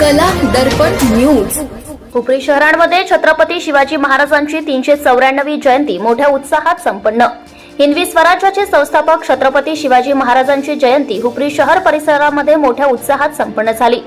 कला दर्पण न्यूज. हुपरी शहरांमध्ये छत्रपती शिवाजी महाराजांची तीनशे चौऱ्याण्णवी जयंती मोठ्या उत्साहात संपन्न. हिंदवी स्वराज्याचे संस्थापक छत्रपती शिवाजी महाराजांची जयंती हुपरी शहर परिसरामध्ये मोठ्या उत्साहात संपन्न झाली.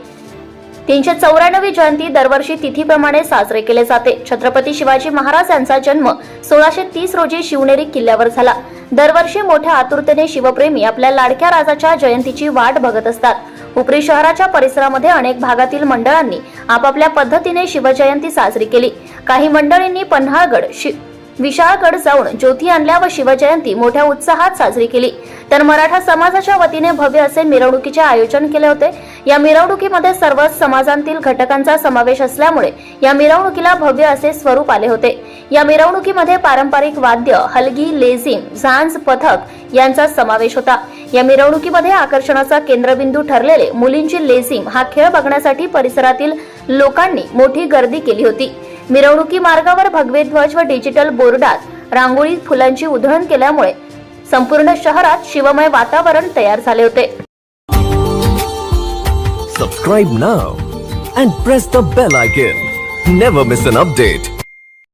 तीनशे चौऱ्याण्णवी जयंती दरवर्षी तिथीप्रमाणे साजरे केले जाते. छत्रपती शिवाजी महाराज यांचा जन्म सोळाशे तीस रोजी शिवनेरी किल्ल्यावर झाला. दरवर्षी मोठ्या आतुरतेने शिवप्रेमी आपल्या लाडक्या राजाच्या जयंतीची वाट बघत असतात. उपरी शहराच्या परिसरामध्ये अनेक भागातील मंडळांनी आपापल्या पद्धतीने शिवजयंती साजरी केली. काही मंडळींनी पन्हाळगड शि विशाळगड जाऊन ज्योती आणल्या व शिवजयंती मोठ्या उत्साहात साजरी केली. तर मराठा समाजाच्या वतीने भव्य असे मिरवणुकीचे आयोजन केले होते. या मिरवणुकीमध्ये सर्व समाजांतील घटकांचा समावेश असल्यामुळे या मिरवणुकीला भव्य असे स्वरूप आले होते. या मिरवणुकीमध्ये पारंपरिक वाद्य हलगी लेझिम झांज पथक यांचा समावेश होता. या मिरवणुकीमध्ये आकर्षणाचा केंद्रबिंदू ठरलेले मुलींची लेझिम हा खेळ बघण्यासाठी परिसरातील लोकांनी मोठी गर्दी केली होती. मिरवणुकी मार्गावर भगवे ध्वज व डिजिटल बोर्डात रांगोळी फुलांची उधळण केल्यामुळे संपूर्ण शहरात शिवमय वातावरण तयार झाले होते. Subscribe now and press the bell icon never miss an update